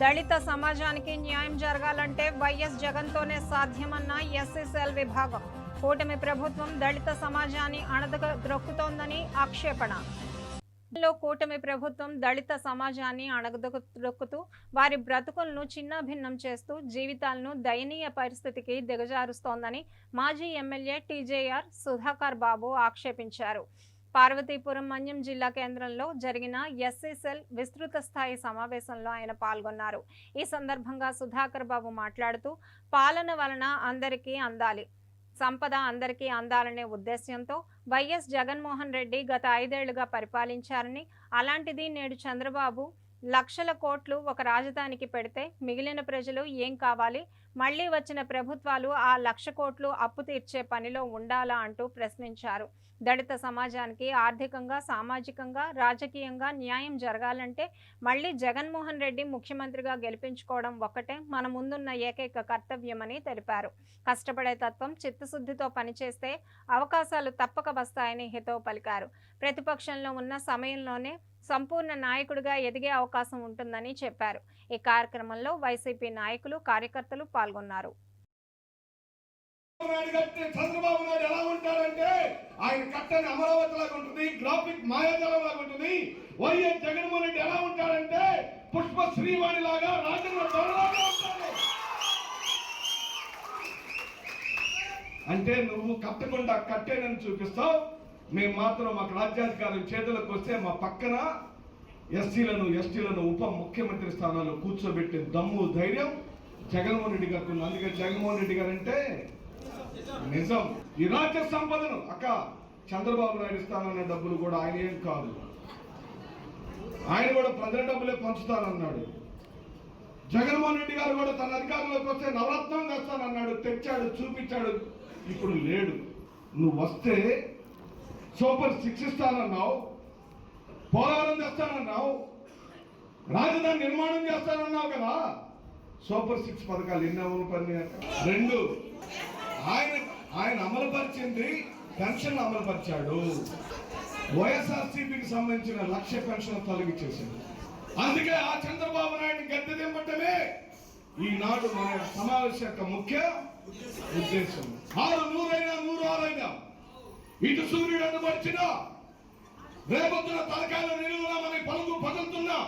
దళిత సమాజానికి న్యాయం జరగాలంటే వైఎస్ జగన్తోనే సాధ్యమన్న ఎస్ఎస్ఎల్ విభాగం. కూటమి ప్రభుత్వం దళిత సమాజాన్ని అణదగ ద్రొక్కుతోందని ఆక్షేపణ. లో కూటమి ప్రభుత్వం దళిత సమాజాన్ని అణగదొక్కుతూ వారి బ్రతుకులను చిన్నాభిన్నం చేస్తూ జీవితాలను దయనీయ పరిస్థితికి దిగజారుస్తోందని మాజీ ఎమ్మెల్యే టీజేఆర్ సుధాకర్ బాబు ఆక్షేపించారు. పార్వతీపురం మన్యం జిల్లా కేంద్రంలో జరిగిన ఎస్ఎస్ఎల్ విస్తృత స్థాయి సమావేశంలో ఆయన పాల్గొన్నారు. ఈ సందర్భంగా సుధాకర్ బాబు మాట్లాడుతూ పాలన వలన అందరికీ అందాలి సంపద అందరికీ అందాలనే ఉద్దేశ్యంతో వైఎస్ జగన్మోహన్ రెడ్డి గత ఐదేళ్ళుగా పరిపాలించారని అలాంటిది నేడు చంద్రబాబు లక్షల కోట్లు ఒక రాజధానికి పెడితే మిగిలిన ప్రజలు ఏం కావాలి? మళ్ళీ వచ్చిన ప్రభుత్వాలు ఆ లక్ష కోట్లు అప్పు తీర్చే పనిలో ఉండాలా అంటూ ప్రశ్నించారు. దళిత సమాజానికి ఆర్థికంగా సామాజికంగా రాజకీయంగా న్యాయం జరగాలంటే మళ్ళీ జగన్మోహన్ రెడ్డి ముఖ్యమంత్రిగా గెలిపించుకోవడం ఒక్కటే మన ముందున్న ఏకైక కర్తవ్యమని తెలిపారు. కష్టపడే తత్వం చిత్తశుద్ధితో పనిచేస్తే అవకాశాలు తప్పక వస్తాయని హితవు పలికారు. ప్రతిపక్షంలో ఉన్న సమయంలోనే సంపూర్ణ నాయకుడిగా ఎదిగే అవకాశం ఉంటుందని చెప్పారు. ఈ కార్యక్రమంలో వైసీపీ నాయకులు కార్యకర్తలు పాల్గొన్నారు. చంద్రబాబు నాయుడు ఎలా ఆయన కట్టని అమరావతి లాగా ఉంటుంది గ్రాఫిక్ లాగా ఉంటుంది. వైఎస్ జగన్మోహన్ రెడ్డి ఎలా పుష్ప శ్రీవాణి లాగా దొరలాగా అంటే నువ్వు కట్టకుండా కట్టేనని చూపిస్తావు మేము మాత్రం మాకు రాజ్యాధికారం చేతులకు వస్తే మా పక్కన ఎస్సీలను ఎస్టీలను ఉప ముఖ్యమంత్రి స్థానాల్లో కూర్చోబెట్టే దమ్ము ధైర్యం జగన్మోహన్ రెడ్డి గారికి ఉంది. అందుకే జగన్మోహన్ రెడ్డి గారు అంటే నిజం. ఈ రాజ్య సంపదను. అక్క చంద్రబాబు నాయుడు ఇస్తానన్న డబ్బులు కూడా ఆయన ఏం కాదు. ఆయన కూడా ప్రజల డబ్బులే పంచుతానన్నాడు. జగన్మోహన్ రెడ్డి గారు కూడా తన అధికారంలోకి వస్తే నవరత్నం తెస్తానన్నాడు తెచ్చాడు చూపించాడు. ఇప్పుడు లేడు. నువ్వు వస్తే సూపర్ సిక్స్ ఇస్తానన్నావు పోలవరం తెస్తానన్నావు రాజధాని నిర్మాణం చేస్తానన్నావు కదా. సూపర్ సిక్స్ పథకాలు ఎన్ని అమలు రెండు. ఆయన ఆయన అమలుపరిచింది పెన్షన్ అమలుపరిచాడు వైఎస్ఆర్సీపీకి సంబంధించిన లక్ష పెన్షన్ తొలగించేసింది అందుకే ఆ చంద్రబాబు నాయుడు గద్దె దింపటమే ఈనాడు మన సమావేశం యొక్క ముఖ్య ఉద్దేశం. ఆరు నూరైనా నూరు ఆరైనా. ఇటు సూర్యుడు అడ్డుపరిచినా రేపొద్దున తలకాయల నిలువునా మనకి పలుకు పదులుతున్నా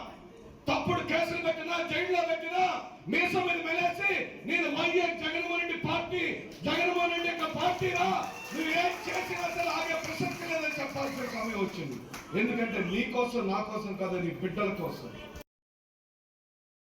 తప్పుడు కేసులు పెట్టినా జైల్లో పెట్టినా మీసం మీద మెలేసి నేను Y S Jaganmohan Reddy party Jaganmohan Reddy యొక్క పార్టీరా? నువ్వు ఏం చేసినా సరే ఆగే ప్రసక్తి లేదని చెప్పాల్సిన సమయం వచ్చింది. ఎందుకంటే నీ కోసం నా కోసం కాదు నీ బిడ్డల కోసం.